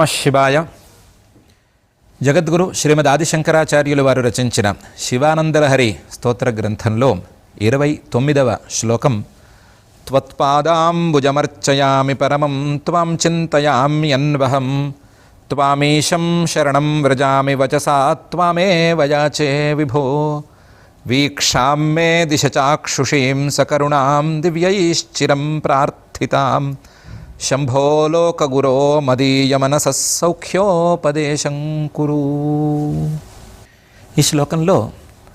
నమ శివాయ. జగద్గురు శ్రీమద్ ఆదిశంకరాచార్యులు వారు రచించిన శివానందలహరి స్తోత్ర గ్రంథంలో ఇరవై తొమ్మిదవ శ్లోకం త్వత్పాదాంబుజమర్చయామి పరమం త్వాం చింతయామ్యన్వహం త్వామీశం శరణం వ్రజామి వచసా త్వామేవ వయాచే విభో వీక్షాం మే దిశ చాక్షుషీం సకరుణాం దివ్యైశ్చిరం ప్రార్థితాం శంభోలోకగురో మదీయమనస సౌఖ్యోపదేశం కురు. ఈ శ్లోకంలో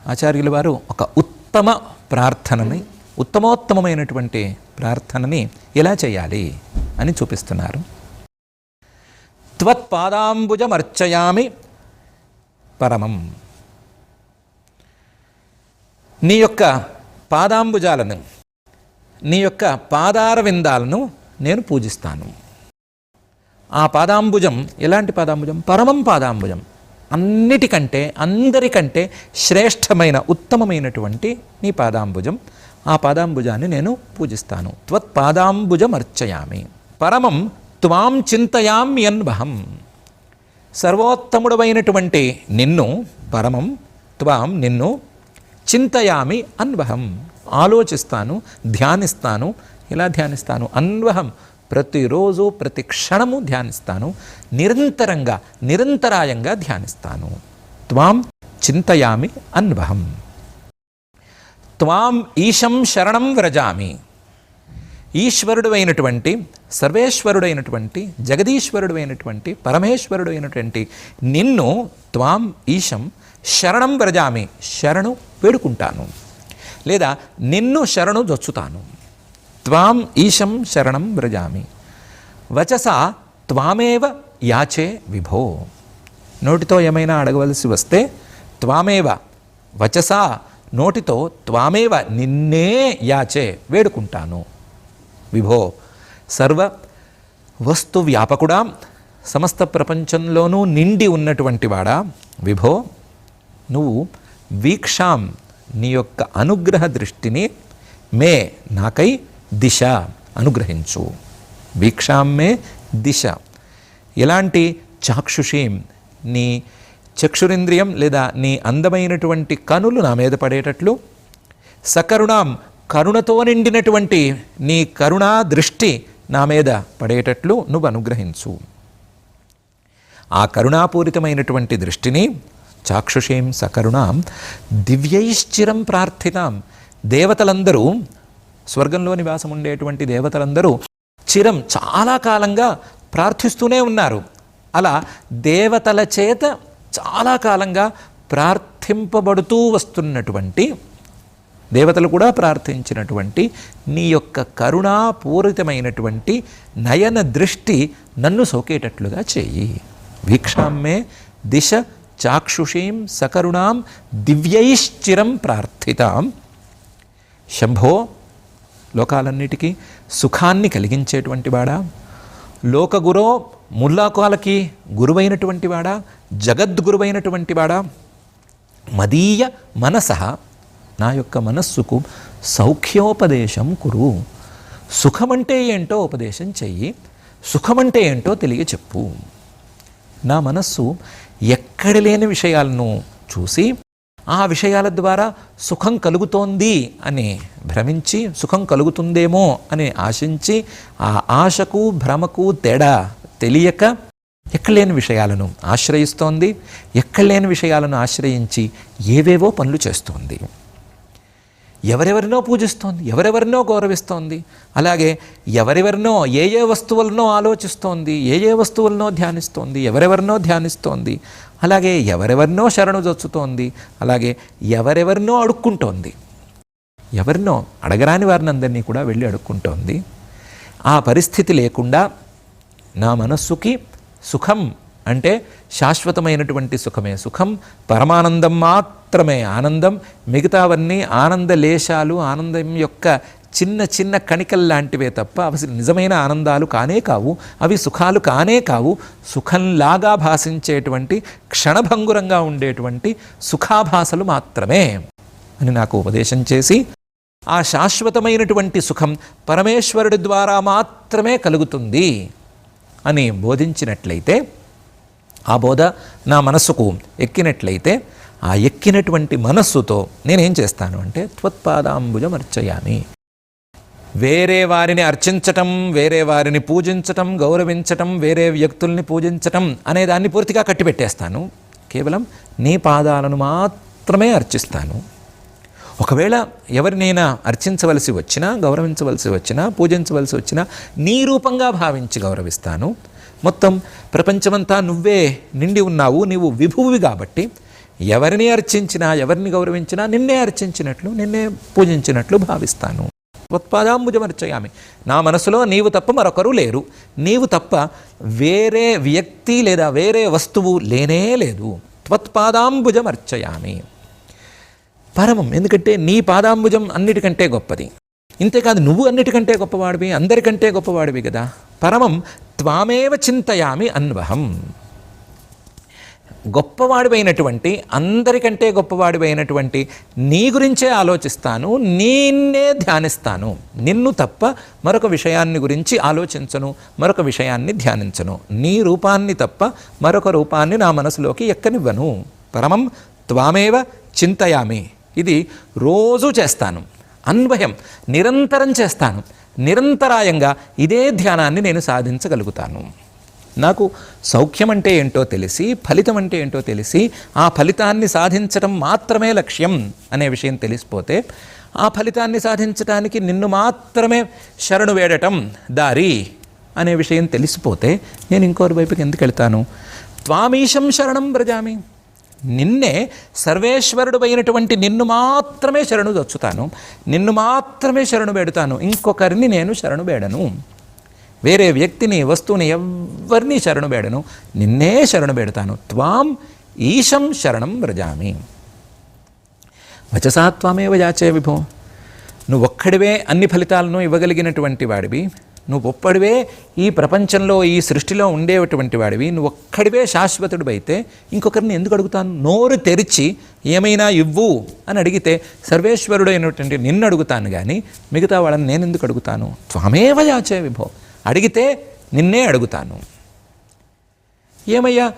ఆచార్యుల వారు ఒక ఉత్తమ ప్రార్థనని ఉత్తమోత్తమమైనటువంటి ప్రార్థనని ఎలా చేయాలి అని చూపిస్తున్నారు. త్వత్పాదాంబుజమర్చయామి పరమం. నీ యొక్క పాదాంబుజాలను నీ యొక్క పాదార విందాలను నేను పూజిస్తాను. ఆ పాదాంబుజం ఎలాంటి పాదాంబుజం? పరమం పాదాంబుజం. అన్నిటికంటే అందరికంటే శ్రేష్టమైన ఉత్తమమైనటువంటి నీ పాదాంబుజం. ఆ పాదాంబుజాన్ని నేను పూజిస్తాను. త్వత్ పాదాంబుజం అర్చయామి పరమం త్వాం చింతయామ్యన్వహం సర్వోత్తముడమైనటువంటి నిన్ను పరమం త్వాం నిన్ను చింతయామి అన్వహం. ఆలోచిస్తాను ధ్యానిస్తాను ఎలా ధ్యానిస్తాను. అన్వహం ప్రతిరోజు ప్రతి క్షణము ధ్యానిస్తాను. నిరంతరంగా నిరంతరాయంగా ధ్యానిస్తాను. త్వాం చింతయామి అన్వహం. త్వాం ఈశం శరణం వ్రజామి. ఈశ్వరుడు అయినటువంటి సర్వేశ్వరుడైనటువంటి జగదీశ్వరుడు అయినటువంటి పరమేశ్వరుడు అయినటువంటి నిన్ను త్వాం ఈశం శరణం వ్రజామి శరణు వేడుకుంటాను. లేదా నిన్ను శరణు జొచ్చుతాను. త్వాం ఈశం శరణం వ్రజామి. వచస త్వామేవ యాచే విభో. నోటితో ఏమైనా అడగవలసి వస్తే త్వామేవ వచస నోటితో త్వామేవ నిన్నే యాచే వేడుకుంటాను. విభో. సర్వ వస్తు వ్యాపకుడా సమస్త ప్రపంచంలోనూ నిండి ఉన్నటువంటి వాడా? విభో. నువ్వు వీక్షాం నీ యొక్క అనుగ్రహ దృష్టిని మే నాకై దిశ అనుగ్రహించు. భీక్షామ్మే దిశ. ఎలాంటి చాక్షుషీం నీ చక్షురింద్రియం లేదా నీ అందమైనటువంటి కనులు నా మీద పడేటట్లు సకరుణాం కరుణతో నిండినటువంటి నీ కరుణా దృష్టి నా మీద పడేటట్లు నువ్వు అనుగ్రహించు. ఆ కరుణాపూరితమైనటువంటి దృష్టిని చాక్షుషీం సకరుణాం దివ్యైశ్చిరం ప్రార్థితాం. దేవతలందరూ స్వర్గంలో నివాసం ఉండేటువంటి దేవతలందరూ చిరం చాలా కాలంగా ప్రార్థిస్తూనే ఉన్నారు. అలా దేవతల చేత చాలా కాలంగా ప్రార్థింపబడుతూ వస్తున్నటువంటి దేవతలు కూడా ప్రార్థించినటువంటి నీ యొక్క కరుణాపూరితమైనటువంటి నయన దృష్టి నన్ను సోకేటట్లుగా చేయి. వీక్షామ్మే దిశ చాక్షుషీం సకరుణాం దివ్యైశ్చిరం ప్రార్థితాం. శంభో లోకాలన్నిటికీ సుఖాన్ని కలిగించేటువంటి వాడా? లోకగురో ముల్లాకాలకి గురువైనటువంటి వాడా? జగద్గురువైనటువంటి వాడా? మదీయ మనస నా యొక్క మనస్సుకు సౌఖ్యోపదేశం కురు. సుఖమంటే ఏంటో ఉపదేశం చెయ్యి. సుఖమంటే ఏంటో తెలియచెప్పు నా మనస్సు ఎక్కడ లేని విషయాలను చూసి ఆ విషయాల ద్వారా సుఖం కలుగుతోంది అని భ్రమించి సుఖం కలుగుతుందేమో అని ఆశించి ఆ ఆశకు భ్రమకు తేడా తెలియక ఎక్కలేని విషయాలను ఆశ్రయిస్తోంది. ఎక్కలేని విషయాలను ఆశ్రయించి ఏవేవో పనులు చేస్తోంది. ఎవరెవరినో పూజిస్తోంది ఎవరెవరినో గౌరవిస్తోంది. అలాగే ఎవరెవరినో ఏ ఏ వస్తువులనో ఆలోచిస్తోంది ఏ ఏ వస్తువులనో ధ్యానిస్తోంది ఎవరెవరినో ధ్యానిస్తోంది. అలాగే ఎవరెవరినో శరణు జొచ్చుతోంది. అలాగే ఎవరెవరినో అడుక్కుంటోంది. ఎవరినో అడగరాని వారిని అందరినీ కూడా వెళ్ళి అడుక్కుంటోంది. ఆ పరిస్థితి లేకుండా నా మనస్సుకి సుఖం అంటే శాశ్వతమైనటువంటి సుఖమే. సుఖం పరమానందం మాత్రమే. ఆనందం మిగతావన్నీ ఆనందలేశాలు ఆనందం యొక్క చిన్న చిన్న కణికలు లాంటివే తప్ప అవి నిజమైన ఆనందాలు కానే కావు అవి సుఖాలు కానే కావు. సుఖంలాగా భాషించేటువంటి క్షణభంగురంగా ఉండేటువంటి సుఖాభాసలు మాత్రమే అని నాకు ఉపదేశం చేసి ఆ శాశ్వతమైనటువంటి సుఖం పరమేశ్వరుడి ద్వారా మాత్రమే కలుగుతుంది అని బోధించినట్లయితే ఆ బోధ నా మనస్సుకు ఎక్కినట్లయితే ఆ ఎక్కినటువంటి మనస్సుతో నేనేం చేస్తాను అంటే త్వత్పాదాంబుజం అర్చయామి వేరే వారిని అర్చించటం వేరే వారిని పూజించటం గౌరవించటం వేరే వ్యక్తుల్ని పూజించటం అనే దాన్ని పూర్తిగా కట్టిపెట్టేస్తాను. కేవలం నీ పాదాలను మాత్రమే అర్చిస్తాను. ఒకవేళ ఎవరినైనా అర్చించవలసి వచ్చినా గౌరవించవలసి వచ్చినా పూజించవలసి వచ్చినా నీ రూపంగా భావించి గౌరవిస్తాను. మొత్తం ప్రపంచమంతా నువ్వే నిండి ఉన్నావు నీవు విభువి కాబట్టి ఎవరిని అర్చించినా ఎవరిని గౌరవించినా నిన్నే అర్చించినట్లు నిన్నే పూజించినట్లు భావిస్తాను. ఉత్పాదాంబుజమర్చయామి నా మనసులో నీవు తప్ప మరొకరు లేరు. నీవు తప్ప వేరే వ్యక్తి లేదా వేరే వస్తువు లేనే లేదు. త్వత్పాదాంబుజమర్చయామి పరమం ఎందుకంటే నీ పాదాంబుజం అన్నిటికంటే గొప్పది. ఇంతేకాదు నువ్వు అన్నిటికంటే గొప్పవాడివి అందరికంటే గొప్పవాడివి కదా పరమం త్వామేవ చింతయామి అన్వహం. గొప్పవాడివైనటువంటి అందరికంటే గొప్పవాడివైనటువంటి నీ గురించే ఆలోచిస్తాను నిన్నే ధ్యానిస్తాను. నిన్ను తప్ప మరొక విషయాన్ని గురించి ఆలోచించను మరొక విషయాన్ని ధ్యానించను. నీ రూపాన్ని తప్ప మరొక రూపాన్ని నా మనసులోకి ఎక్కనివ్వను. పరమం త్వామేవ చింతయామి. ఇది రోజు చేస్తాను. అన్వయం నిరంతరం చేస్తాను. నిరంతరాయంగా ఇదే ధ్యానాన్ని నేను సాధించగలుగుతాను. నాకు సౌఖ్యం అంటే ఏంటో తెలిసి ఫలితం అంటే ఏంటో తెలిసి ఆ ఫలితాన్ని సాధించడం మాత్రమే లక్ష్యం అనే విషయం తెలిసిపోతే ఆ ఫలితాన్ని సాధించడానికి నిన్ను మాత్రమే శరణు వేడటం దారి అనే విషయం తెలిసిపోతే నేను ఇంకోరి వైపుకి ఎందుకు వెళ్తాను? త్వామీశం శరణం బ్రజామి నిన్నే సర్వేశ్వరుడు అయినటువంటి నిన్ను మాత్రమే శరణు దొచ్చుతాను. నిన్ను మాత్రమే శరణు వేడుతాను. ఇంకొకరిని నేను శరణు వేడను. వేరే వ్యక్తిని వస్తువుని ఎవరిని శరణు బేడను నిన్నే శరణు వేడుతాను త్వాం ఈశం శరణం వ్రజామి. వచసా త్వామేవ యాచే విభో. నువ్వు ఒక్కడివే అన్ని ఫలితాలను ఇవ్వగలిగినటువంటి వాడివి. నువ్వు ఒప్పడివే ఈ ప్రపంచంలో ఈ సృష్టిలో ఉండేటువంటి వాడివి. నువ్వు ఒక్కడివే శాశ్వతుడు అయితే ఇంకొకరిని ఎందుకు అడుగుతాను? నోరు తెరిచి ఏమైనా ఇవ్వు అని అడిగితే సర్వేశ్వరుడు అయినటువంటి నిన్ను అడుగుతాను కానీ మిగతా వాళ్ళని నేను ఎందుకు అడుగుతాను? త్వమేవ యాచే విభో. అడిగితే నిన్నే అడుగుతాను. ఏమయ్యా?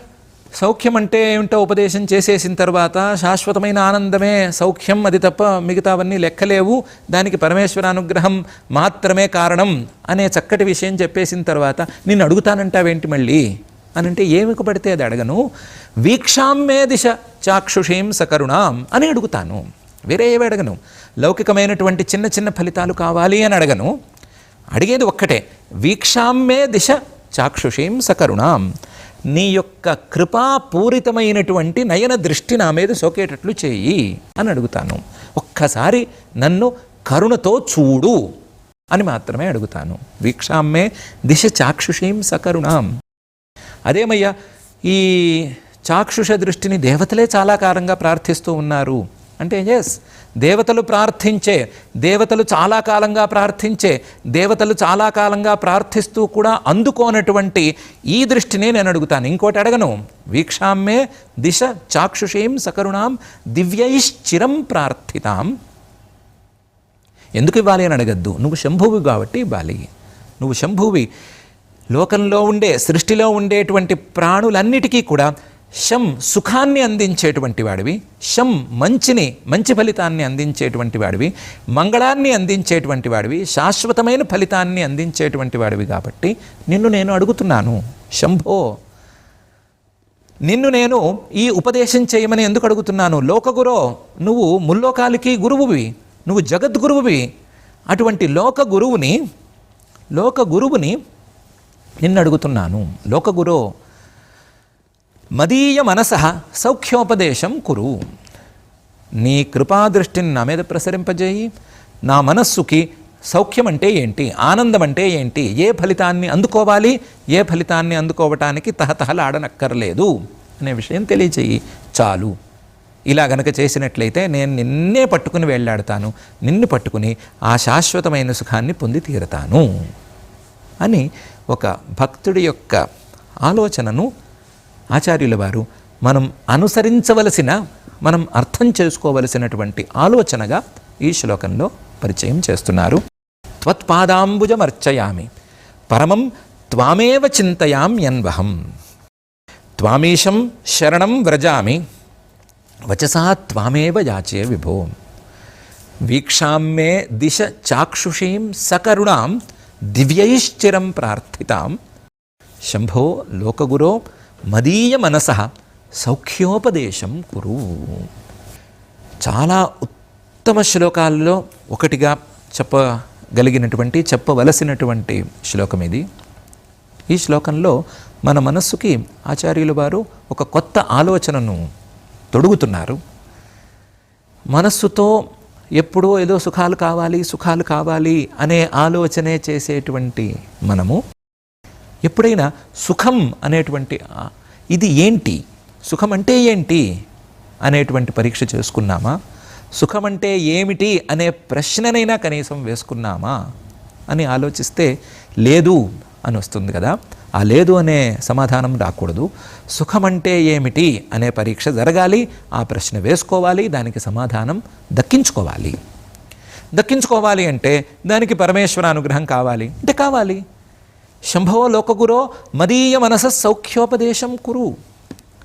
సౌఖ్యం అంటే ఏమిటో ఉపదేశం చేసేసిన తర్వాత శాశ్వతమైన ఆనందమే సౌఖ్యం. అది తప్ప మిగతావన్నీ లెక్కలేవు. దానికి పరమేశ్వర అనుగ్రహం మాత్రమే కారణం అనే చక్కటి విషయం చెప్పేసిన తర్వాత నిన్ను అడుగుతానంటావేంటి మళ్ళీ? అని అంటే ఏమికి పడితే అది అడగను. వీక్షామ్మే దిశ చాక్షుషీం సకరుణాం అని అడుగుతాను. వేరే ఏవి అడగను. లౌకికమైనటువంటి చిన్న చిన్న ఫలితాలు కావాలి అని అడగను. అడిగేది ఒక్కటే వీక్షామ్మే దిశ చాక్షుషీం సకరుణాం. నీ యొక్క కృపాపూరితమైనటువంటి నయన దృష్టి నా మీద సోకేటట్లు చేయి అని అడుగుతాను. ఒక్కసారి నన్ను కరుణతో చూడు అని మాత్రమే అడుగుతాను. వీక్షామ్మే దిశ చాక్షుషీం సకరుణాం. అదేమయ్యా ఈ చాక్షుష దృష్టిని దేవతలే చాలా కారంగా ప్రార్థిస్తూ ఉన్నారు. అంటే ఎస్ దేవతలు ప్రార్థించే దేవతలు చాలా కాలంగా ప్రార్థించే దేవతలు చాలా కాలంగా ప్రార్థిస్తూ కూడా అందుకోనటువంటి ఈ దృష్టిని నేను అడుగుతాను. ఇంకోటి అడగను. వీక్షామ్మే దిశ చాక్షుషీం సకరుణాం దివ్యైశ్చిరం ప్రార్థితాం. ఎందుకు ఇవ్వాలి అని అడగద్దు? నువ్వు శంభువి కాబట్టి ఇవ్వాలి. నువ్వు శంభువి. లోకంలో ఉండే సృష్టిలో ఉండేటువంటి ప్రాణులన్నిటికీ కూడా శం సుఖాన్ని అందించేటువంటి వాడివి శం మంచిని మంచి ఫలితాన్ని అందించేటువంటి వాడివి మంగళాన్ని అందించేటువంటి వాడివి శాశ్వతమైన ఫలితాన్ని అందించేటువంటి వాడివి కాబట్టి నిన్ను నేను అడుగుతున్నాను శంభో. నిన్ను నేను ఈ ఉపదేశం చేయమని ఎందుకు అడుగుతున్నాను? లోకగురో నువ్వు ముల్లోకాలకి గురువువి నువ్వు జగద్గురువువి. అటువంటి లోక గురువుని లోక గురువుని నిన్ను అడుగుతున్నాను. లోకగురో మదీయ మనస సౌఖ్యోపదేశం కురు. నీ కృపాదృష్టిని నా మీద ప్రసరింపజేయి. నా మనస్సుకి సౌఖ్యం అంటే ఏంటి? ఆనందం అంటే ఏంటి? ఏ ఫలితాన్ని అందుకోవాలి? ఏ ఫలితాన్ని అందుకోవటానికి తహతహలాడనక్కర్లేదు అనే విషయం తెలియచేయి చాలు. ఇలా గనక చేసినట్లయితే నేను నిన్నే పట్టుకుని వెళ్ళాడతాను. నిన్ను పట్టుకుని ఆ శాశ్వతమైన సుఖాన్ని పొంది తీరతాను అని ఒక భక్తుడి యొక్క ఆలోచనను ఆచార్యుల వారు మనం అనుసరించవలసిన మనం అర్థం చేసుకోవలసినటువంటి ఆలోచనగా ఈ శ్లోకంలో పరిచయం చేస్తున్నారు. త్వత్పాదాంబుజమర్చయామి పరమం త్వామేవ చింతయామ్యన్వహం త్వామీశం శరణం వ్రజామి వచసా త్వామేవ యాచే విభో. వీక్షామ్మే దిశ చాక్షుషీం సకరుణాం దివ్యైశ్చిరం ప్రార్థితాం. శంభో లోకగురో మదీయ మనస సౌఖ్యోపదేశం కురు. చాలా ఉత్తమ శ్లోకాల్లో ఒకటిగా చెప్పగలిగినటువంటి చెప్పవలసినటువంటి శ్లోకం ఇది. ఈ శ్లోకంలో మన మనస్సుకి ఆచార్యులు వారు ఒక కొత్త ఆలోచనను తొడుగుతున్నారు. మనస్సుతో ఎప్పుడో ఏదో సుఖాలు కావాలి సుఖాలు కావాలి అనే ఆలోచనే చేసేటువంటి మనము ఎప్పుడైనా సుఖం అనేటువంటి ఇది ఏంటి? సుఖం అంటే ఏంటి అనేటువంటి పరీక్ష చేసుకున్నామా? సుఖం అంటే ఏమిటి అనే ప్రశ్ననైనా కనీసం వేసుకున్నామా అని ఆలోచిస్తే లేదు అని వస్తుంది కదా. ఆ లేదు అనే సమాధానం రాకూడదు. సుఖం అంటే ఏమిటి అనే పరీక్ష జరగాలి ఆ ప్రశ్న వేసుకోవాలి దానికి సమాధానం దక్కించుకోవాలి. దక్కించుకోవాలి అంటే దానికి పరమేశ్వర అనుగ్రహం కావాలి. అంటే కావాలి. శంభవ లోకగురో మదీయ మనస సౌఖ్యోపదేశం కురు.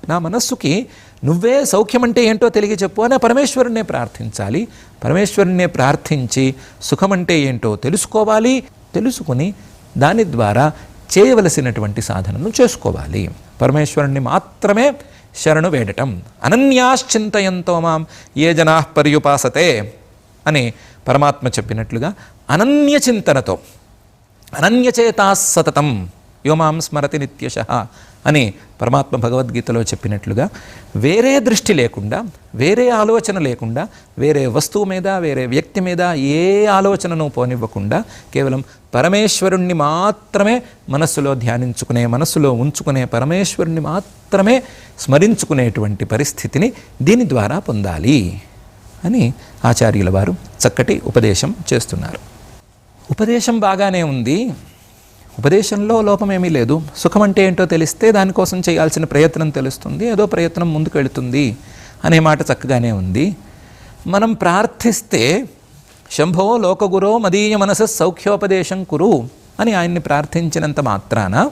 నా మనస్సుకి నువ్వే సౌఖ్యం అంటే ఏంటో తెలియ చెప్పు అని పరమేశ్వరుణ్ణే ప్రార్థించాలి. పరమేశ్వరుణ్ణే ప్రార్థించి సుఖం అంటే ఏంటో తెలుసుకోవాలి. తెలుసుకుని దాని ద్వారా చేయవలసినటువంటి సాధనను చేసుకోవాలి. పరమేశ్వరుణ్ణి మాత్రమే శరణు వేడటం. అనన్యాశ్చింతయంతో మాం ఏ జనా పర్యుపాసతే అని పరమాత్మ చెప్పినట్లుగా అనన్య చింతనతో అనన్యచేతా సతతం యోమాం స్మరతి నిత్యశ అని పరమాత్మ భగవద్గీతలో చెప్పినట్లుగా వేరే దృష్టి లేకుండా వేరే ఆలోచన లేకుండా వేరే వస్తువు మీద వేరే వ్యక్తి మీద ఏ ఆలోచనను పోనివ్వకుండా కేవలం పరమేశ్వరుణ్ణి మాత్రమే మనస్సులో ధ్యానించుకునే మనస్సులో ఉంచుకునే పరమేశ్వరుణ్ణి మాత్రమే స్మరించుకునేటువంటి పరిస్థితిని దీని ద్వారా పొందాలి అని ఆచార్యుల వారు చక్కటి ఉపదేశం చేస్తున్నారు. ఉపదేశం బాగానే ఉంది. ఉపదేశంలో లోపమేమీ లేదు. సుఖం అంటే ఏంటో తెలిస్తే దానికోసం చేయాల్సిన ప్రయత్నం తెలుస్తుంది. ఏదో ప్రయత్నం ముందుకు వెళుతుంది అనే మాట చక్కగానే ఉంది. మనం ప్రార్థిస్తే శంభో లోకగురో మదీయ మనసు సౌఖ్యోపదేశం కురు అని ఆయన్ని ప్రార్థించినంత మాత్రాన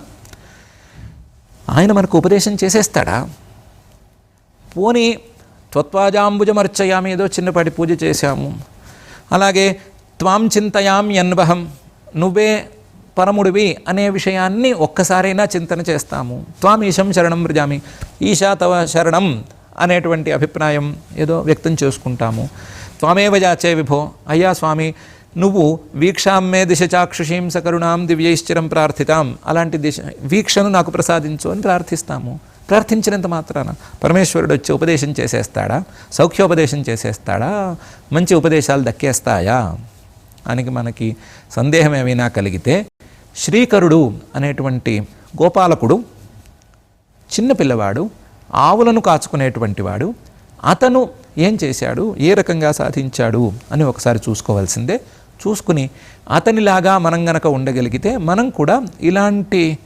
ఆయన మనకు ఉపదేశం చేసేస్తాడా? పోనీ త్వత్వాజాంబుజమర్చయామి ఏదో చిన్నపాటి పూజ చేశాము. అలాగే త్వాం చింతయాం యన్వహం. నువ్వే పరముడివి అనే విషయాన్ని ఒక్కసారైనా చింతన చేస్తాము. త్వాం ఈశం శరణం వ్రజామి. ఈశా తవ శరణం అనేటువంటి అభిప్రాయం ఏదో వ్యక్తం చేసుకుంటాము. త్వామేవ జాచే విభో. అయ్యా స్వామి నువ్వు వీక్షామ్మే దిశ చాక్షుషీం సకరుణాం దివ్యైశ్చరం ప్రార్థితాం. అలాంటి దిశ వీక్షను నాకు ప్రసాదించు అని ప్రార్థిస్తాము. ప్రార్థించినంత మాత్రాన పరమేశ్వరుడు వచ్చి ఉపదేశం చేసేస్తాడా? సౌఖ్యోపదేశం చేసేస్తాడా? మంచి ఉపదేశాలు దక్కేస్తాయా? అని మనకి సందేహం ఏమైనా కలిగితే శ్రీకరుడు అనేటువంటి గోపాలకుడు చిన్నపిల్లవాడు ఆవులను కాచుకునేటువంటి వాడు అతను ఏం చేశాడు? ఏ రకంగా సాధించాడు? అని ఒకసారి చూసుకోవాల్సిందే. చూసుకుని అతనిలాగా మనం గనక ఉండగలిగితే మనం కూడా ఇలాంటి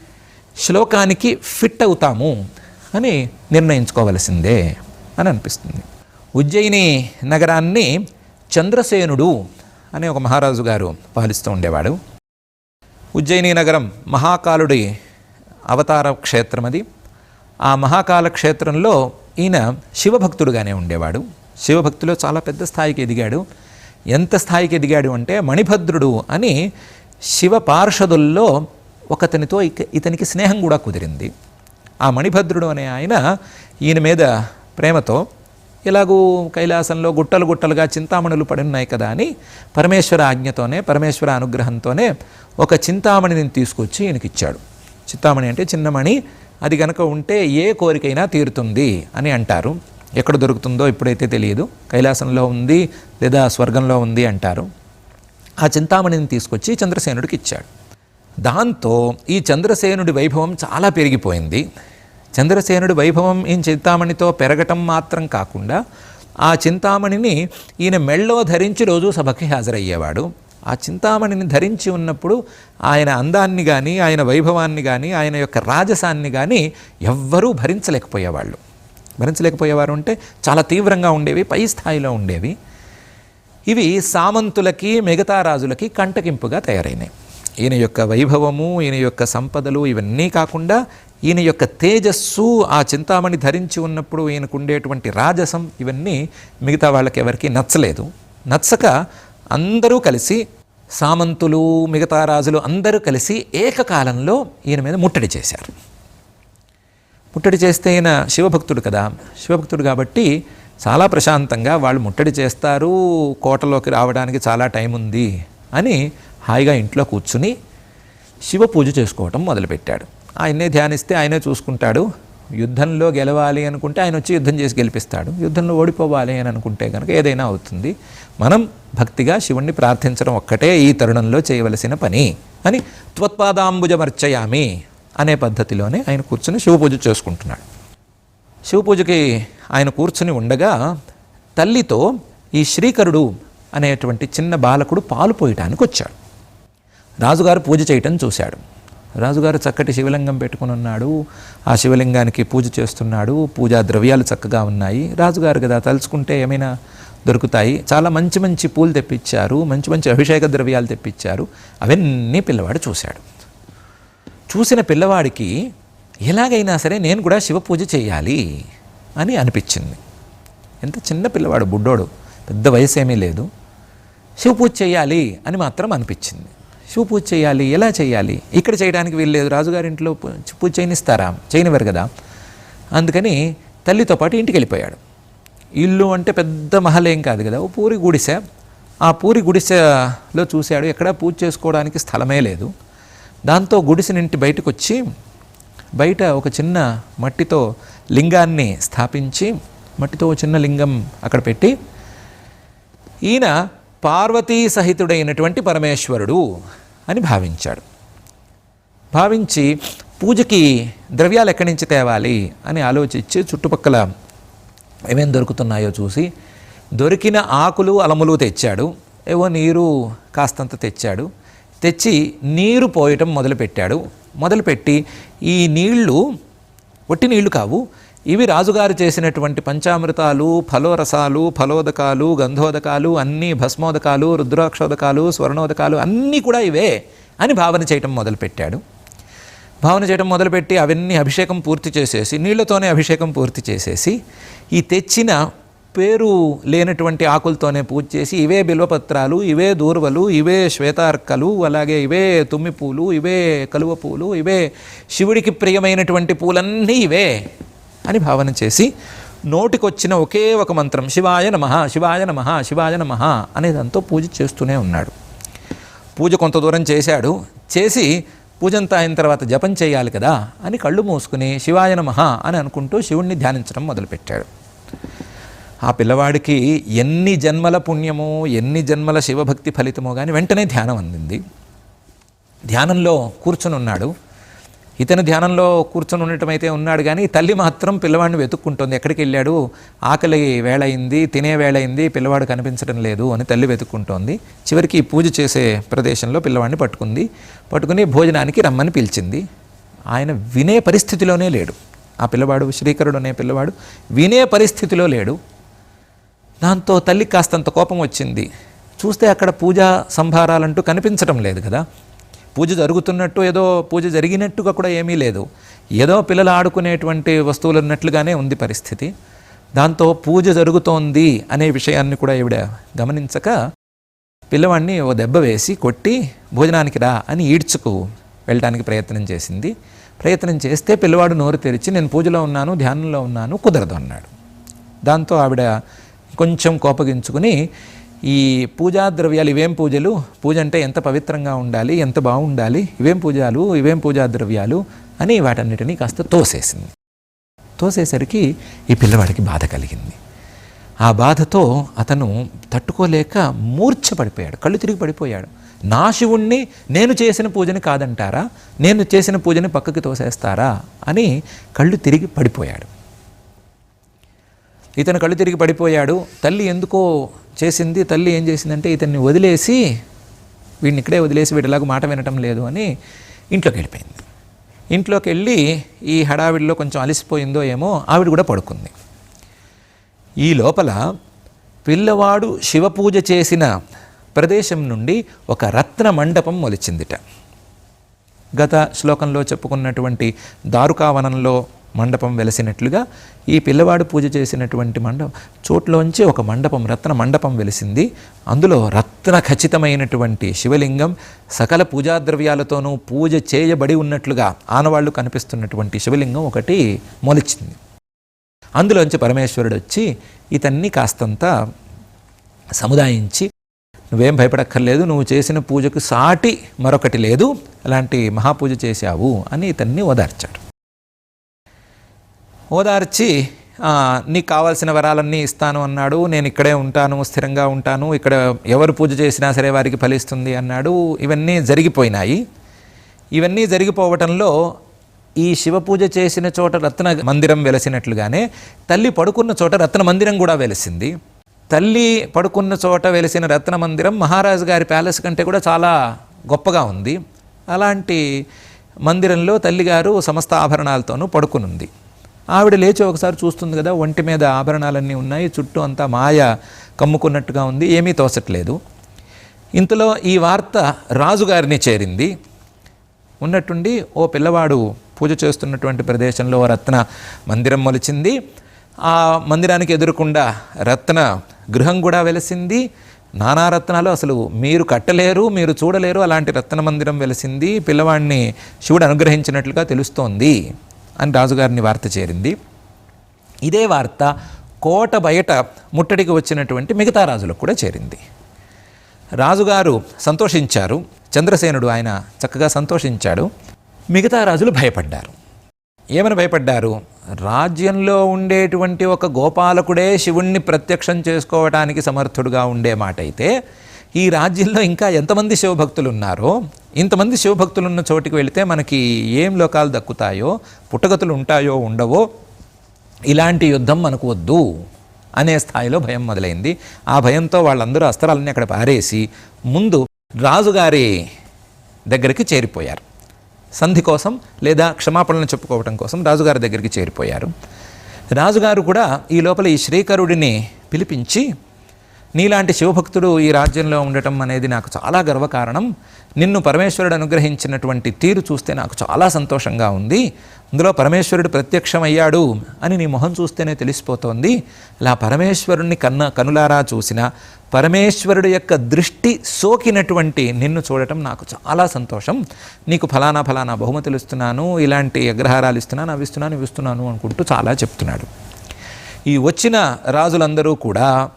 శ్లోకానికి ఫిట్ అవుతాము అని నిర్ణయించుకోవలసిందే అని అనిపిస్తుంది. ఉజ్జయిని నగరాన్ని చంద్రసేనుడు అనే ఒక మహారాజు గారు పాలిస్తూ ఉండేవాడు. ఉజ్జయిని నగరం మహాకాలుడి అవతార క్షేత్రం అది ఆ మహాకాల క్షేత్రంలో ఈయన శివభక్తుడుగానే ఉండేవాడు. శివభక్తిలో చాలా పెద్ద స్థాయికి ఎదిగాడు. ఎంత స్థాయికి ఎదిగాడు అంటే మణిభద్రుడు అని శివ పార్షదుల్లో ఒకతనితో ఇక ఇతనికి స్నేహం కూడా కుదిరింది. ఆ మణిభద్రుడు అనే ఆయన ఈయన మీద ప్రేమతో ఇలాగూ కైలాసంలో గుట్టలు గుట్టలుగా చింతామణులు పడి ఉన్నాయి కదా అని పరమేశ్వర ఆజ్ఞతోనే పరమేశ్వర అనుగ్రహంతోనే ఒక చింతామణిని తీసుకొచ్చి ఈయనకి ఇచ్చాడు చింతామణి అంటే చిన్నమణి అది కనుక ఉంటే ఏ కోరికైనా తీరుతుంది అని అంటారు. ఎక్కడ దొరుకుతుందో ఇప్పుడైతే తెలియదు. కైలాసంలో ఉంది లేదా స్వర్గంలో ఉంది అంటారు. ఆ చింతామణిని తీసుకొచ్చి చంద్రసేనుడికి ఇచ్చాడు దాంతో ఈ చంద్రసేనుడి వైభవం చాలా పెరిగిపోయింది. చంద్రసేనుడి వైభవం ఈ చింతామణితో పెరగటం మాత్రం కాకుండా ఆ చింతామణిని ఈయన మెళ్ళో ధరించి రోజు సభకి హాజరయ్యేవాడు. ఆ చింతామణిని ధరించి ఉన్నప్పుడు ఆయన అందాన్ని కానీ ఆయన వైభవాన్ని కానీ ఆయన యొక్క రాజసాన్ని కానీ ఎవ్వరూ భరించలేకపోయేవాళ్ళు. భరించలేకపోయేవారు అంటే చాలా తీవ్రంగా ఉండేవి పై స్థాయిలో ఉండేవి. ఇవి సామంతులకి మిగతా రాజులకి కంటకింపుగా తయారైనాయి. ఈయన యొక్క వైభవము ఈయన యొక్క సంపదలు ఇవన్నీ కాకుండా ఈయన యొక్క తేజస్సు ఆ చింతామణి ధరించి ఉన్నప్పుడు ఈయనకు ఉండేటువంటి రాజసం ఇవన్నీ మిగతా వాళ్ళకి ఎవరికి నచ్చలేదు. నచ్చక అందరూ కలిసి సామంతులు మిగతా రాజులు అందరూ కలిసి ఏకకాలంలో ఈయన మీద ముట్టడి చేశారు. ముట్టడి చేస్తే ఈయన శివభక్తుడు కదా. శివభక్తుడు కాబట్టి చాలా ప్రశాంతంగా వాళ్ళు ముట్టడి చేస్తారు కోటలోకి రావడానికి చాలా టైం ఉంది అని హాయిగా ఇంట్లో కూర్చుని శివ పూజ చేసుకోవటం మొదలుపెట్టాడు. ఆయన్నే ధ్యానిస్తే ఆయనే చూసుకుంటాడు. యుద్ధంలో గెలవాలి అనుకుంటే ఆయన వచ్చి యుద్ధం చేసి గెలిపిస్తాడు. యుద్ధంలో ఓడిపోవాలి అని అనుకుంటే కనుక ఏదైనా అవుతుంది. మనం భక్తిగా శివుణ్ణి ప్రార్థించడం ఒక్కటే ఈ తరుణంలో చేయవలసిన పని అని త్వత్పాదాంబుజమర్చయామి అనే పద్ధతిలోనే ఆయన కూర్చుని శివపూజ చేసుకుంటున్నాడు. శివపూజకి ఆయన కూర్చుని ఉండగా తల్లితో ఈ శ్రీకరుడు అనేటువంటి చిన్న బాలకుడు పాలు పోయటానికి వచ్చాడు. రాజుగారు పూజ చేయటం చూశాడు. రాజుగారు చక్కటి శివలింగం పెట్టుకుని ఉన్నాడు. ఆ శివలింగానికి పూజ చేస్తున్నాడు. పూజా ద్రవ్యాలు చక్కగా ఉన్నాయి. రాజుగారు కదా తలుచుకుంటే ఏమైనా దొరుకుతాయి? చాలా మంచి మంచి పూలు తెప్పించారు. మంచి మంచి అభిషేక ద్రవ్యాలు తెప్పించారు. అవన్నీ పిల్లవాడు చూశాడు. చూసిన పిల్లవాడికి ఎలాగైనా సరే నేను కూడా శివ పూజ చేయాలి అని అనిపించింది. ఎంత చిన్న పిల్లవాడు బుడ్డోడు పెద్ద వయసు ఏమీ లేదు. శివ పూజ చేయాలి అని మాత్రం అనిపించింది. షూ పూజ చేయాలి ఎలా చేయాలి? ఇక్కడ చేయడానికి వీల్లేదు రాజుగారింట్లో పూజ చేయనిస్తారా? చేయనివ్వరు కదా? అందుకని తల్లితో పాటు ఇంటికి వెళ్ళిపోయాడు. ఇల్లు అంటే పెద్ద మహలేం కాదు కదా? ఓ పూరి గుడిసె. ఆ పూరి గుడిసెలో చూశాడు ఎక్కడా పూజ చేసుకోవడానికి స్థలమే లేదు. దాంతో గుడిసెనింటి బయటకు వచ్చి బయట ఒక చిన్న మట్టితో లింగాన్ని స్థాపించి మట్టితో ఒక చిన్న లింగం అక్కడ పెట్టి ఈయన పార్వతీ సహితుడైనటువంటి పరమేశ్వరుడు అని భావించాడు. భావించి పూజకి ద్రవ్యాలు ఎక్కడి నుంచి తేవాలి అని ఆలోచించి చుట్టుపక్కల ఏమేం దొరుకుతున్నాయో చూసి దొరికిన ఆకులు అలములు తెచ్చాడు. ఏవో నీరు కాస్తంత తెచ్చాడు. తెచ్చి నీరు పోయటం మొదలుపెట్టాడు. మొదలుపెట్టి ఈ నీళ్ళు ఒట్టి నీళ్ళు కావు. ఇవి రాజుగారు చేసినటువంటి పంచామృతాలు ఫలోరసాలు ఫలోదకాలు గంధోదకాలు అన్నీ భస్మోదకాలు రుద్రాక్షోదకాలు స్వర్ణోదకాలు అన్నీ కూడా ఇవే అని భావన చేయటం మొదలుపెట్టాడు. భావన చేయడం మొదలుపెట్టి అవన్నీ అభిషేకం పూర్తి చేసేసి నీళ్ళతోనే అభిషేకం పూర్తి చేసేసి ఈ తెచ్చిన పేరు లేనటువంటి ఆకులతోనే పూజ చేసి ఇవే బిల్వపత్రాలు ఇవే దూర్వలు ఇవే శ్వేతార్కలు అలాగే ఇవే తుమ్మి పూలు ఇవే కలువ పూలు ఇవే శివుడికి ప్రియమైనటువంటి పూలన్నీ ఇవే. అని భావన చేసి నోటికొచ్చిన ఒకే ఒక మంత్రం శివాయ నమ శివాయ నమ శివాయ నమ అనేదంతా పూజ చేస్తూనే ఉన్నాడు. పూజ కొంత దూరం చేశాడు. చేసి పూజంతా అయిన తర్వాత జపం చేయాలి కదా అని కళ్ళు మూసుకుని శివాయ నమ అని అనుకుంటూ శివుణ్ణి ధ్యానించడం మొదలుపెట్టాడు. ఆ పిల్లవాడికి ఎన్ని జన్మల పుణ్యమో ఎన్ని జన్మల శివభక్తి ఫలితమో కానీ వెంటనే ధ్యానం అందింది. ధ్యానంలో కూర్చుని ఉన్నాడు ఇతను ధ్యానంలో కూర్చొని ఉండటం అయితే ఉన్నాడు కానీ తల్లి మాత్రం పిల్లవాడిని వెతుక్కుంటుంది. ఎక్కడికి వెళ్ళాడు? ఆకలి వేళ అయింది తినే వేళ అయింది పిల్లవాడు కనిపించడం లేదు అని తల్లి వెతుక్కుంటోంది. చివరికి పూజ చేసే ప్రదేశంలో పిల్లవాడిని పట్టుకుంది. పట్టుకుని భోజనానికి రమ్మని పిలిచింది. ఆయన వినే పరిస్థితిలోనే లేడు. ఆ పిల్లవాడు శ్రీకరుడు అనే పిల్లవాడు వినే పరిస్థితిలో లేడు. దాంతో తల్లికి కాస్తంత కోపం వచ్చింది. చూస్తే అక్కడ పూజా సంభారాలంటూ కనిపించడం లేదు కదా. పూజ జరుగుతున్నట్టు ఏదో పూజ జరిగినట్టుగా కూడా ఏమీ లేదు. ఏదో పిల్లలు ఆడుకునేటువంటి వస్తువులు ఉన్నట్లుగానే ఉంది పరిస్థితి. దాంతో పూజ జరుగుతోంది అనే విషయాన్ని కూడా ఈవిడ గమనించక పిల్లవాడిని ఓ దెబ్బ వేసి కొట్టి భోజనానికి రా అని ఈడ్చుకు వెళ్ళడానికి ప్రయత్నం చేసింది. ప్రయత్నం చేస్తే పిల్లవాడు నోరు తెరిచి నేను పూజలో ఉన్నాను ధ్యానంలో ఉన్నాను కుదరదు అన్నాడు. దాంతో ఆవిడ కొంచెం కోపగించుకుని ఈ పూజా ద్రవ్యాలు ఇవేం పూజలు? పూజ అంటే ఎంత పవిత్రంగా ఉండాలి ఎంత బాగుండాలి? ఇవేం పూజలు ఇవేం పూజా ద్రవ్యాలు? అని వాటన్నిటినీ కాస్త తోసేసింది. తోసేసరికి ఈ పిల్లవాడికి బాధ కలిగింది. ఆ బాధతో అతను తట్టుకోలేక మూర్ఛ పడిపోయాడు కళ్ళు తిరిగి పడిపోయాడు. నా శివుణ్ణి నేను చేసిన పూజని కాదంటారా? నేను చేసిన పూజని పక్కకి తోసేస్తారా? అని కళ్ళు తిరిగి పడిపోయాడు. ఇతను కళ్ళు తిరిగి పడిపోయాడు. తల్లి ఎందుకో చేసింది తల్లి ఏం చేసిందంటే ఇతన్ని వదిలేసి వీడిని ఇక్కడే వదిలేసి వీడిలాగా మాట వినటం లేదు అని ఇంట్లోకి వెళ్ళిపోయింది. ఇంట్లోకి వెళ్ళి ఈ హడావిడిలో కొంచెం అలసిపోయిందో ఏమో ఆవిడ కూడా పడుకుంది. ఈ లోపల పిల్లవాడు శివపూజ చేసిన ప్రదేశం నుండి ఒక రత్న మండపం మొలిచిందిట. గత శ్లోకంలో చెప్పుకున్నటువంటి దారుకావనంలో మండపం వెలిసినట్లుగా ఈ పిల్లవాడు పూజ చేసినటువంటి మండపం చోట్లోంచి ఒక మండపం రత్న మండపం వెలిసింది. అందులో రత్న ఖచ్చితమైనటువంటి శివలింగం సకల పూజా ద్రవ్యాలతోనూ పూజ చేయబడి ఉన్నట్లుగా ఆనవాళ్ళు కనిపిస్తున్నటువంటి శివలింగం ఒకటి మొలిచింది. అందులోంచి పరమేశ్వరుడు వచ్చి ఇతన్ని కాస్తంత సముదాయించి నువ్వేం భయపడక్కర్లేదు నువ్వు చేసిన పూజకు సాటి మరొకటి లేదు అలాంటి మహాపూజ చేశావు అని ఇతన్ని ఓదార్చాడు. ఓదార్చి నీకు కావాల్సిన వరాలన్నీ ఇస్తాను అన్నాడు. నేను ఇక్కడే ఉంటాను స్థిరంగా ఉంటాను. ఇక్కడ ఎవరు పూజ చేసినా సరే వారికి ఫలిస్తుంది అన్నాడు. ఇవన్నీ జరిగిపోయినాయి. ఇవన్నీ జరిగిపోవటంలో ఈ శివ పూజ చేసిన చోట రత్న మందిరం వెలసినట్లుగానే తల్లి పడుకున్న చోట రత్న మందిరం కూడా వెలిసింది. తల్లి పడుకున్న చోట వెలిసిన రత్న మందిరం మహారాజు గారి ప్యాలెస్ కంటే కూడా చాలా గొప్పగా ఉంది. అలాంటి మందిరంలో తల్లిగారు సమస్త ఆభరణాలతోనూ పడుకునుంది. ఆవిడ లేచి ఒకసారి చూస్తుంది కదా ఒంటి మీద ఆభరణాలన్నీ ఉన్నాయి చుట్టూ అంతా మాయ కమ్ముకున్నట్టుగా ఉంది ఏమీ తోసట్లేదు. ఇంతలో ఈ వార్త రాజుగారిని చేరింది. ఉన్నట్టుండి ఓ పిల్లవాడు పూజ చేస్తున్నటువంటి ప్రదేశంలో ఓ రత్న మందిరం మొలిచింది. ఆ మందిరానికి ఎదురుకుండా రత్న గృహం కూడా వెలిసింది. నానా రత్నాలు అసలు మీరు కట్టలేరు మీరు చూడలేరు అలాంటి రత్న మందిరం వెలిసింది. పిల్లవాడిని శివుడు అనుగ్రహించినట్లుగా తెలుస్తోంది. అని రాజుగారిని వార్త చేరింది. ఇదే వార్త కోట బయట ముట్టడికి వచ్చినటువంటి మిగతా రాజులకు కూడా చేరింది. రాజుగారు సంతోషించారు. చంద్రసేనుడు ఆయన చక్కగా సంతోషించాడు. మిగతా రాజులు భయపడ్డారు. ఏమని భయపడ్డారు? రాజ్యంలో ఉండేటువంటి ఒక గోపాలకుడే శివుణ్ణి ప్రత్యక్షం చేసుకోవటానికి సమర్థుడుగా ఉండే మాట అయితే ఈ రాజ్యంలో ఇంకా ఎంతమంది శివభక్తులు ఉన్నారో ఇంతమంది శివభక్తులు ఉన్న చోటికి వెళితే మనకి ఏం లోకాలు దక్కుతాయో పుట్టగతులు ఉంటాయో ఉండవో ఇలాంటి యుద్ధం మనకు వద్దు అనే స్థాయిలో భయం మొదలైంది. ఆ భయంతో వాళ్ళందరూ అస్త్రాలన్నీ అక్కడ పారేసి ముందు రాజుగారి దగ్గరికి చేరిపోయారు. సంధి కోసం లేదా క్షమాపణలు చెప్పుకోవటం కోసం రాజుగారి దగ్గరికి చేరిపోయారు. రాజుగారు కూడా ఈ లోపల ఈ శ్రీకరుడిని పిలిపించి నీలాంటి శివభక్తుడు ఈ రాజ్యంలో ఉండటం అనేది నాకు చాలా గర్వకారణం. నిన్ను పరమేశ్వరుడు అనుగ్రహించినటువంటి తీరు చూస్తే నాకు చాలా సంతోషంగా ఉంది. అందులో పరమేశ్వరుడు ప్రత్యక్షమయ్యాడు అని నీ మొహం చూస్తేనే తెలిసిపోతోంది. ఇలా పరమేశ్వరుణ్ణి కన్న కనులారా చూసిన పరమేశ్వరుడు యొక్క దృష్టి సోకినటువంటి నిన్ను చూడటం నాకు చాలా సంతోషం. నీకు ఫలానా ఫలానా బహుమతులు ఇస్తున్నాను ఇలాంటి అగ్రహారాలు ఇస్తున్నాను అవి ఇస్తున్నాను ఇవి ఇస్తున్నాను అనుకుంటూ చాలా చెప్తున్నాడు. ఈ వచ్చిన రాజులందరూ కూడా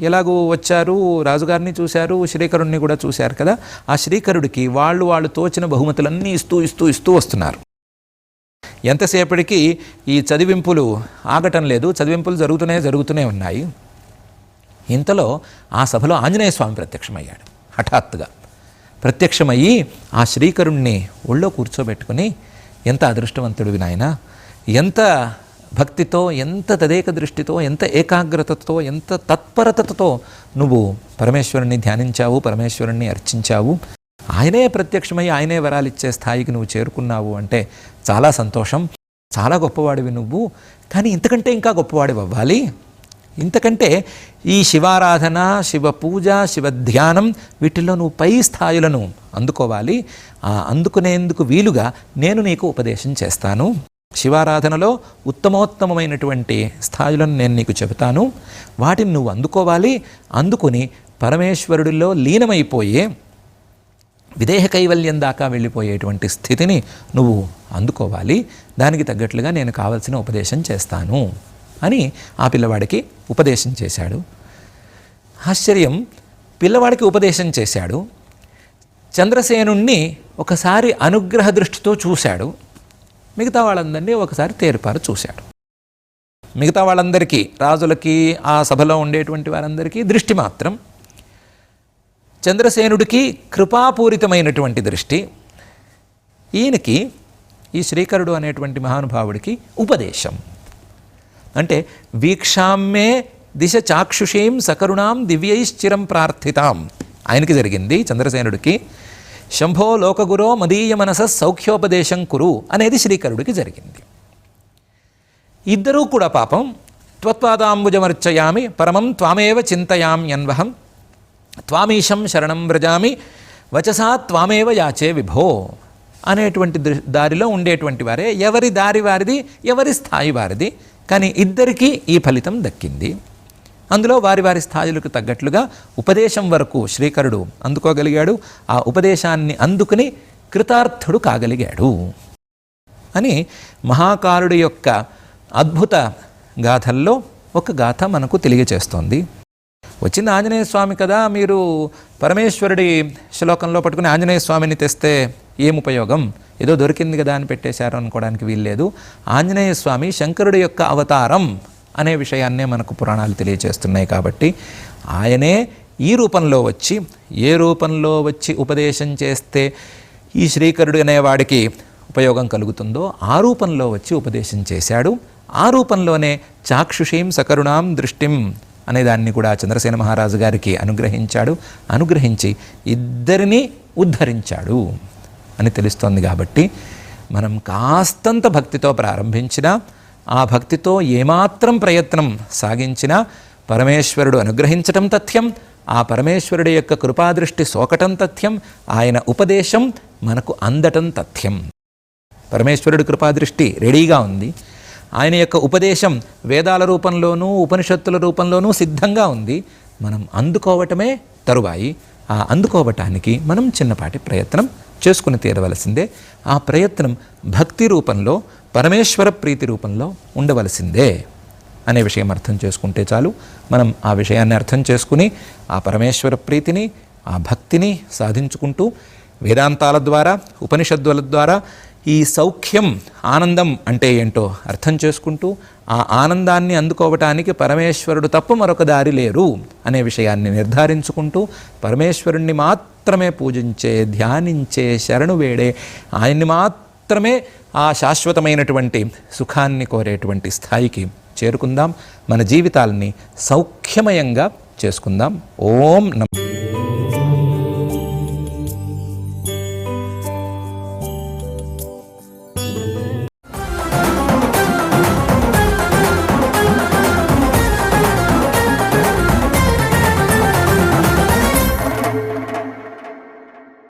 ఎలాగో వచ్చారు రాజుగారిని చూశారు శ్రీకరుణ్ణి కూడా చూశారు కదా. ఆ శ్రీకరుడికి వాళ్ళు వాళ్ళు తోచిన బహుమతులన్నీ ఇస్తూ ఇస్తూ ఇస్తూ వస్తున్నారు. ఎంతసేపటికి ఈ చదివింపులు ఆగటం లేదు చదివింపులు జరుగుతూనే జరుగుతూనే ఉన్నాయి. ఇంతలో ఆ సభలో ఆంజనేయ స్వామి ప్రత్యక్షమయ్యాడు హఠాత్తుగా. ప్రత్యక్షమయ్యి ఆ శ్రీకరుణ్ణి ఒళ్ళో కూర్చోబెట్టుకుని ఎంత అదృష్టవంతుడివి నాయన! ఎంత భక్తితో ఎంత తదేక దృష్టితో ఎంత ఏకాగ్రతతో ఎంత తత్పరతతో నువ్వు పరమేశ్వరుణ్ణి ధ్యానించావు పరమేశ్వరుణ్ణి అర్చించావు ఆయనే ప్రత్యక్షమై ఆయనే వరాలిచ్చే స్థాయికి నువ్వు చేరుకున్నావు అంటే చాలా సంతోషం చాలా గొప్పవాడివి నువ్వు. కానీ ఇంతకంటే ఇంకా గొప్పవాడివి అవ్వాలి. ఇంతకంటే ఈ శివారాధన శివ పూజ శివ ధ్యానం వీటిల్లో నువ్వు పై స్థాయిలను అందుకోవాలి. ఆ అందుకునేందుకు వీలుగా నేను నీకు ఉపదేశం చేస్తాను. శివారాధనలో ఉత్తమోత్తమమైనటువంటి స్థాయిలను నేను నీకు చెబుతాను. వాటిని నువ్వు అందుకోవాలి. అందుకుని పరమేశ్వరుడిలో లీనమైపోయే విదేహ కైవల్యం దాకా వెళ్ళిపోయేటువంటి స్థితిని నువ్వు అందుకోవాలి. దానికి తగ్గట్లుగా నేను కావలసిన ఉపదేశం చేస్తాను అని ఆ పిల్లవాడికి ఉపదేశం చేశాడు. ఆశ్చర్యం. పిల్లవాడికి ఉపదేశం చేశాడు. చంద్రసేనుణ్ణి ఒకసారి అనుగ్రహ దృష్టితో చూశాడు. మిగతా వాళ్ళందరినీ ఒకసారి తేరుపారు చూశాడు. మిగతా వాళ్ళందరికీ రాజులకి ఆ సభలో ఉండేటువంటి వారందరికీ దృష్టి మాత్రం చంద్రసేనుడికి కృపాపూరితమైనటువంటి దృష్టి ఈయనకి ఈ శ్రీకరుడు అనేటువంటి మహానుభావుడికి ఉపదేశం. అంటే వీక్షామ్మే దిశ చాక్షుషీం సకరుణాం దివ్యైశ్చిరం ప్రార్థితాం. ఆయనకి జరిగింది చంద్రసేనుడికి శంభో లోకగురో మదీయ మనస సౌఖ్యోపదేశం కురు అనేది శ్రీకరుడికి జరిగింది. ఇద్దరూ కూడా పాపం. త్వత్పాదాంబుజమర్చయామి పరమం త్వామేవ చింతయామ్యన్వహం త్వామీశం శరణం వ్రజామి వచసా త్వామేవ యాచే విభో అనేటువంటి దృ- దారిలో ఉండేటువంటి వారే. ఎవరి దారి వారిది ఎవరి స్థాయి వారిది. కానీ ఇద్దరికీ ఈ ఫలితం దక్కింది. అందులో వారి వారి స్థాయిలకు తగ్గట్లుగా ఉపదేశం వరకు శ్రీకరుడు అందుకోగలిగాడు. ఆ ఉపదేశాన్ని అందుకుని కృతార్థుడు కాగలిగాడు. అని మహాకారుడి యొక్క అద్భుత గాథల్లో ఒక గాథ మనకు తెలియచేస్తోంది. వచ్చింది ఆంజనేయ స్వామి కదా మీరు పరమేశ్వరుడి శ్లోకంలో పట్టుకుని ఆంజనేయ స్వామిని తెస్తే ఏం ఉపయోగం? ఏదో దొరికింది కదా అని పెట్టేశారు అనుకోవడానికి వీల్లేదు. ఆంజనేయ స్వామి శంకరుడి యొక్క అవతారం అనే విషయాన్నే మనకు పురాణాలు తెలియజేస్తున్నాయి కాబట్టి ఆయనే ఈ రూపంలో వచ్చి ఏ రూపంలో వచ్చి ఉపదేశం చేస్తే ఈ శ్రీకరుడు అనేవాడికి ఉపయోగం కలుగుతుందో ఆ రూపంలో వచ్చి ఉపదేశం చేశాడు. ఆ రూపంలోనే చాక్షుషీం సకరుణాం దృష్టిం అనే దాన్ని కూడా చంద్రసేన మహారాజు గారికి అనుగ్రహించాడు. అనుగ్రహించి ఇద్దరిని ఉద్ధరించాడు అని తెలుస్తోంది కాబట్టి మనం కాస్తంత భక్తితో ప్రారంభించినా ఆ భక్తితో ఏమాత్రం ప్రయత్నం సాగించినా పరమేశ్వరుడు అనుగ్రహించటం తథ్యం ఆ పరమేశ్వరుడి యొక్క కృపాదృష్టి సోకటం తథ్యం ఆయన ఉపదేశం మనకు అందటం తథ్యం. పరమేశ్వరుడి కృపాదృష్టి రెడీగా ఉంది. ఆయన యొక్క ఉపదేశం వేదాల రూపంలోనూ ఉపనిషత్తుల రూపంలోనూ సిద్ధంగా ఉంది. మనం అందుకోవటమే తరువాయి. ఆ అందుకోవటానికి మనం చిన్నపాటి ప్రయత్నం చేసుకుని తీరవలసిందే. ఆ ప్రయత్నం భక్తి రూపంలో పరమేశ్వర ప్రీతి రూపంలో ఉండవలసిందే అనే విషయం అర్థం చేసుకుంటే చాలు. మనం ఆ విషయాన్ని అర్థం చేసుకుని ఆ పరమేశ్వర ప్రీతిని ఆ భక్తిని సాధించుకుంటూ వేదాంతాల ద్వారా ఉపనిషత్తుల ద్వారా ఈ సౌఖ్యం ఆనందం అంటే ఏంటో అర్థం చేసుకుంటూ ఆ ఆనందాన్ని అందుకోవటానికి పరమేశ్వరుడు తప్ప మరొక దారి లేరు అనే విషయాన్ని నిర్ధారించుకుంటూ పరమేశ్వరుణ్ణి మాత్రమే పూజించే ధ్యానించే శరణు వేడే ఆయన్ని మాత్రమే ఆ శాశ్వతమైనటువంటి సుఖాన్ని కోరేటువంటి స్థాయికి చేరుకుందాం. మన జీవితాలని సౌఖ్యమయంగా చేసుకుందాం. ఓం నమ